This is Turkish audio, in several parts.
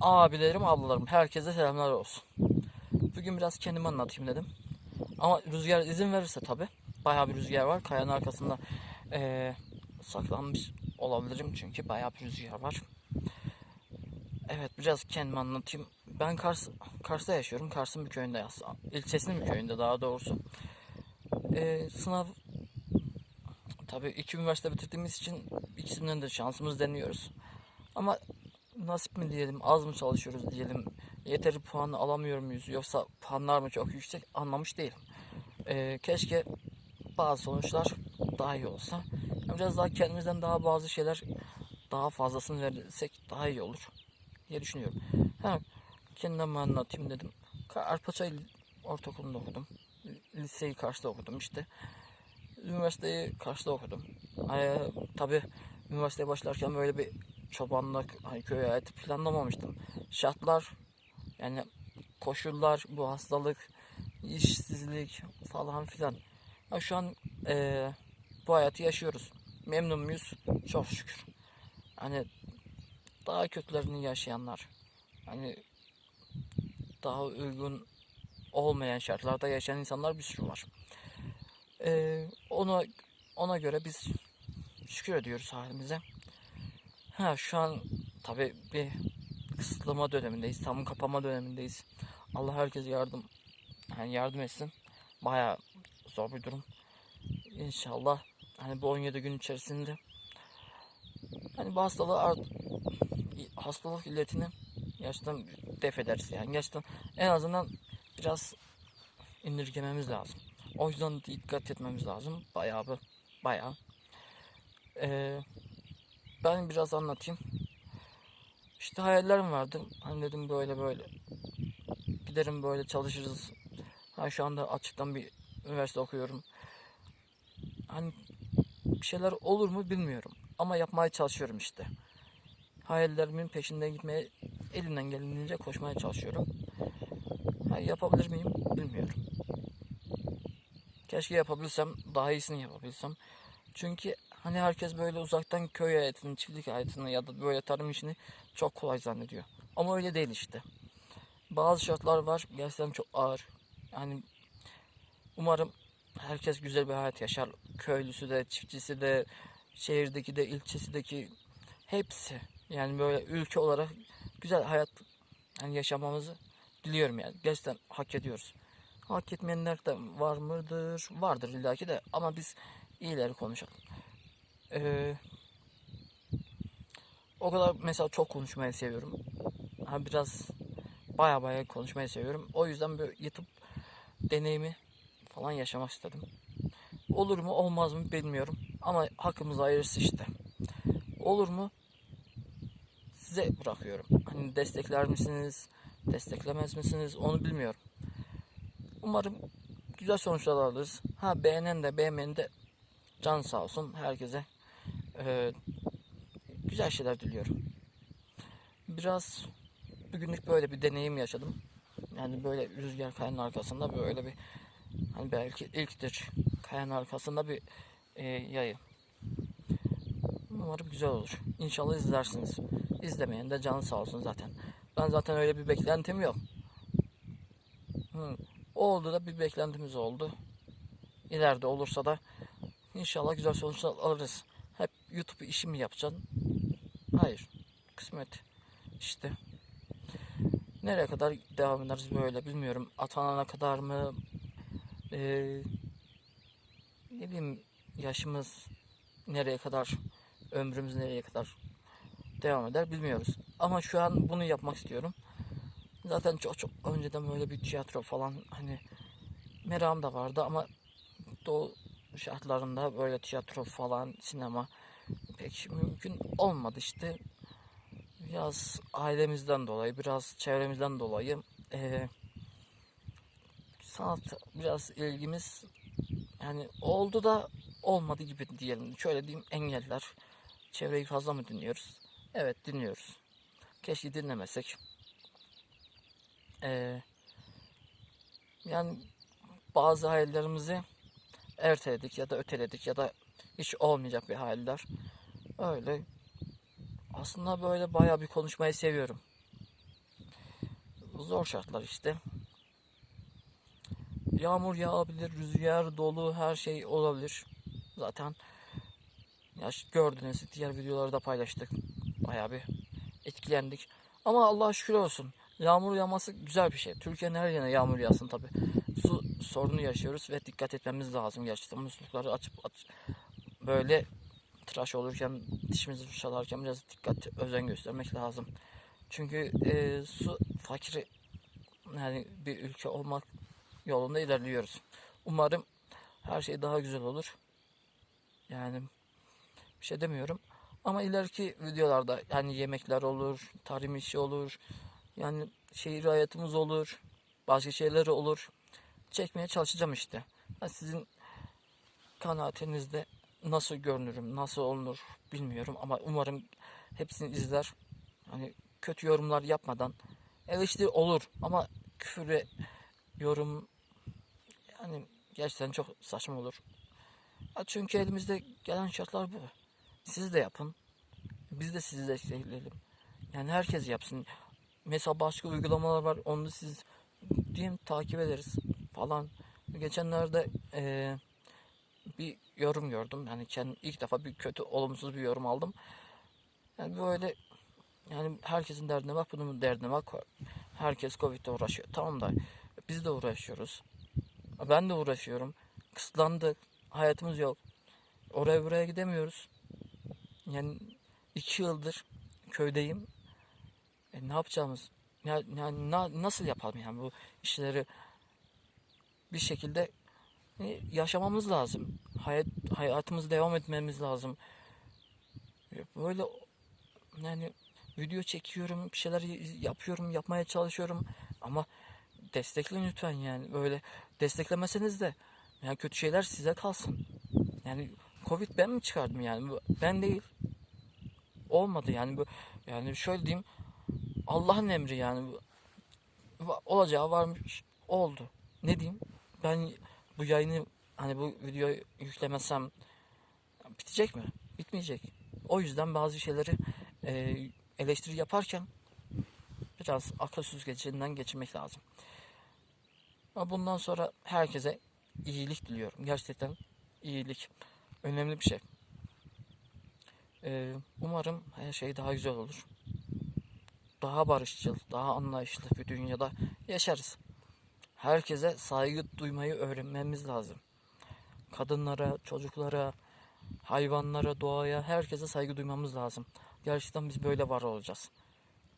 Abilerim, ablalarım, herkese selamlar olsun. Bugün biraz kendimi anlatayım dedim. Ama rüzgar izin verirse tabi. Bayağı bir rüzgar var. Kayanın arkasında eee, saklanmış olabilirim çünkü bayağı bir rüzgar var. Evet biraz kendimi anlatayım. Ben Kars, Kars'ta yaşıyorum. Kars'ın bir köyünde aslında. İlçesinin bir köyünde daha doğrusu. Eee, sınav tabi iki üniversite bitirdiğimiz için ikisinden de şansımız deniyoruz. Ama nasip mi diyelim, az mı çalışıyoruz diyelim, yeteri puan alamıyor muyuz yoksa puanlar mı çok yüksek anlamış değilim. Ee, keşke bazı sonuçlar daha iyi olsa. Biraz daha kendimizden daha bazı şeyler daha fazlasını verirsek daha iyi olur diye düşünüyorum. Ha, kendime anlatayım dedim. Arpaçay Ortaokulu'nda okudum. Liseyi Kars'ta okudum işte. Üniversiteyi Kars'ta okudum. Ee, tabii üniversiteye başlarken böyle bir çobanlık, hani köy hayatı planlamamıştım. Şartlar, yani koşullar, bu hastalık, işsizlik falan filan. Ya şu an eee, bu hayatı yaşıyoruz. Memnun muyuz? Çok şükür. Hani daha kötülerini yaşayanlar, hani daha uygun olmayan şartlarda yaşayan insanlar bir sürü var. Eee ona ona göre biz şükür ediyoruz halimize. Ha şu an tabi bir kısıtlama dönemindeyiz. Tam kapama dönemindeyiz. Allah herkese yardım yani yardım etsin. Baya zor bir durum. İnşallah hani bu 17 gün içerisinde hani bu hastalığı art, hastalık illetini gerçekten def ederiz yani gerçekten en azından biraz indirgememiz lazım. O yüzden dikkat etmemiz lazım. Bayağı bir bayağı. Ee, ben biraz anlatayım. İşte hayallerim vardı. Hani dedim böyle böyle. Giderim böyle çalışırız. Ha şu anda açıktan bir üniversite okuyorum. Hani bir şeyler olur mu bilmiyorum. Ama yapmaya çalışıyorum işte. Hayallerimin peşinden gitmeye elimden geldiğince koşmaya çalışıyorum. Ha, yapabilir miyim bilmiyorum. Keşke yapabilsem, daha iyisini yapabilsem. Çünkü hani herkes böyle uzaktan köy hayatını, çiftlik hayatını ya da böyle tarım işini çok kolay zannediyor. Ama öyle değil işte. Bazı şartlar var gerçekten çok ağır. Yani umarım herkes güzel bir hayat yaşar. Köylüsü de, çiftçisi de, şehirdeki de, ilçesideki hepsi. Yani böyle ülke olarak güzel hayat yani yaşamamızı diliyorum yani. Gerçekten hak ediyoruz. Hak etmeyenler de var mıdır? Vardır illaki de ama biz iyileri konuşalım. Ee, o kadar mesela çok konuşmayı seviyorum. Ha biraz baya baya konuşmayı seviyorum. O yüzden böyle YouTube deneyimi falan yaşamak istedim. Olur mu olmaz mı bilmiyorum. Ama hakkımız hayırlısı işte. Olur mu? Size bırakıyorum. Hani destekler misiniz? Desteklemez misiniz? Onu bilmiyorum. Umarım güzel sonuçlar alırız. Ha beğenen de beğenmeyen de can sağ olsun herkese. Ee, güzel şeyler diliyorum. Biraz bugünlük böyle bir deneyim yaşadım. Yani böyle rüzgar kayanın arkasında böyle bir hani belki ilktir kayanın arkasında bir e, yayı. Umarım güzel olur. İnşallah izlersiniz. İzlemeyen de canı sağ olsun zaten. Ben zaten öyle bir beklentim yok. Hı. Oldu da bir beklentimiz oldu. İleride olursa da inşallah güzel sonuçlar alırız. YouTube işi mi yapacaksın? Hayır. Kısmet. İşte. Nereye kadar devam ederiz böyle bilmiyorum. Atanana kadar mı? Ee, ne bileyim yaşımız nereye kadar, ömrümüz nereye kadar devam eder bilmiyoruz. Ama şu an bunu yapmak istiyorum. Zaten çok çok önceden böyle bir tiyatro falan hani merakım da vardı ama doğu şartlarında böyle tiyatro falan sinema pek mümkün olmadı işte. Biraz ailemizden dolayı, biraz çevremizden dolayı eee sanat biraz ilgimiz yani oldu da olmadı gibi diyelim. Şöyle diyeyim engeller. Çevreyi fazla mı dinliyoruz? Evet dinliyoruz. Keşke dinlemesek. Ee, yani bazı hayallerimizi erteledik ya da öteledik ya da hiç olmayacak bir hayaller. Öyle. Aslında böyle bayağı bir konuşmayı seviyorum. zor şartlar işte. Yağmur yağabilir, rüzgar, dolu her şey olabilir. Zaten ya gördünüz diğer videolarda paylaştık. Bayağı bir etkilendik. Ama Allah'a şükür olsun. Yağmur yağması güzel bir şey. Türkiye'nin her yerine yağmur yağsın tabi. Su sorunu yaşıyoruz ve dikkat etmemiz lazım gerçekten. Muslukları açıp aç böyle tıraş olurken, dişimizi fırçalarken biraz dikkat, özen göstermek lazım. Çünkü e, su fakiri yani bir ülke olmak yolunda ilerliyoruz. Umarım her şey daha güzel olur. Yani bir şey demiyorum. Ama ileriki videolarda yani yemekler olur, tarım işi olur, yani şehir hayatımız olur, başka şeyler olur. Çekmeye çalışacağım işte. Ha, sizin kanaatinizde nasıl görünürüm, nasıl olunur bilmiyorum ama umarım hepsini izler. Hani kötü yorumlar yapmadan eleştiri olur ama küfüre yorum yani gerçekten çok saçma olur. Ya çünkü elimizde gelen şartlar bu. Siz de yapın. Biz de sizi destekleyelim. Yani herkes yapsın. Mesela başka uygulamalar var. Onu siz diyeyim takip ederiz falan. Geçenlerde eee, bir yorum gördüm. Yani kendi ilk defa bir kötü olumsuz bir yorum aldım. Yani böyle yani herkesin derdine bak bunun derdine bak. Herkes Covid'le uğraşıyor. Tamam da biz de uğraşıyoruz. Ben de uğraşıyorum. Kısıtlandık. Hayatımız yok. Oraya buraya gidemiyoruz. Yani iki yıldır köydeyim. E, ne yapacağımız? Ya, yani na- nasıl yapalım yani bu işleri bir şekilde yaşamamız lazım. Hayat hayatımızı devam etmemiz lazım. E, Böyle yani video çekiyorum, bir şeyler yapıyorum, yapmaya çalışıyorum ama destekleyin lütfen yani böyle desteklemeseniz de yani kötü şeyler size kalsın. Yani Covid ben mi çıkardım yani ben değil. Olmadı yani yani şöyle diyeyim Allah'ın emri yani olacağı varmış oldu. Ne diyeyim? Ben bu yayını hani bu videoyu yüklemesem bitecek mi? Bitmeyecek. O yüzden bazı şeyleri e, eleştiri yaparken biraz akıl süzgecinden geçirmek lazım. Ama bundan sonra herkese iyilik diliyorum. Gerçekten iyilik önemli bir şey. E, umarım her şey daha güzel olur. Daha barışçıl, daha anlayışlı bir dünyada yaşarız. Herkese saygı duymayı öğrenmemiz lazım. Kadınlara, çocuklara, hayvanlara, doğaya, herkese saygı duymamız lazım. Gerçekten biz böyle var olacağız.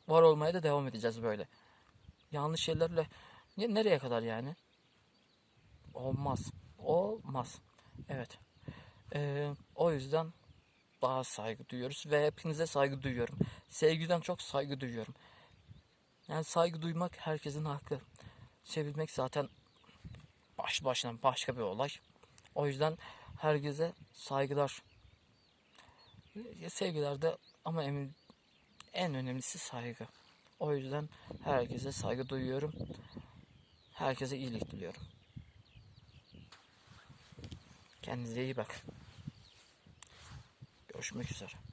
Var olmaya da devam edeceğiz böyle. Yanlış şeylerle ne- nereye kadar yani? Olmaz. Olmaz. Evet. Ee, o yüzden daha saygı duyuyoruz ve hepinize saygı duyuyorum. Sevgiden çok saygı duyuyorum. Yani saygı duymak herkesin hakkı. Sevilmek zaten baş başına başka bir olay. O yüzden herkese saygılar. Sevgiler de ama emin, en önemlisi saygı. O yüzden herkese saygı duyuyorum. Herkese iyilik diliyorum. Kendinize iyi bakın. Görüşmek üzere.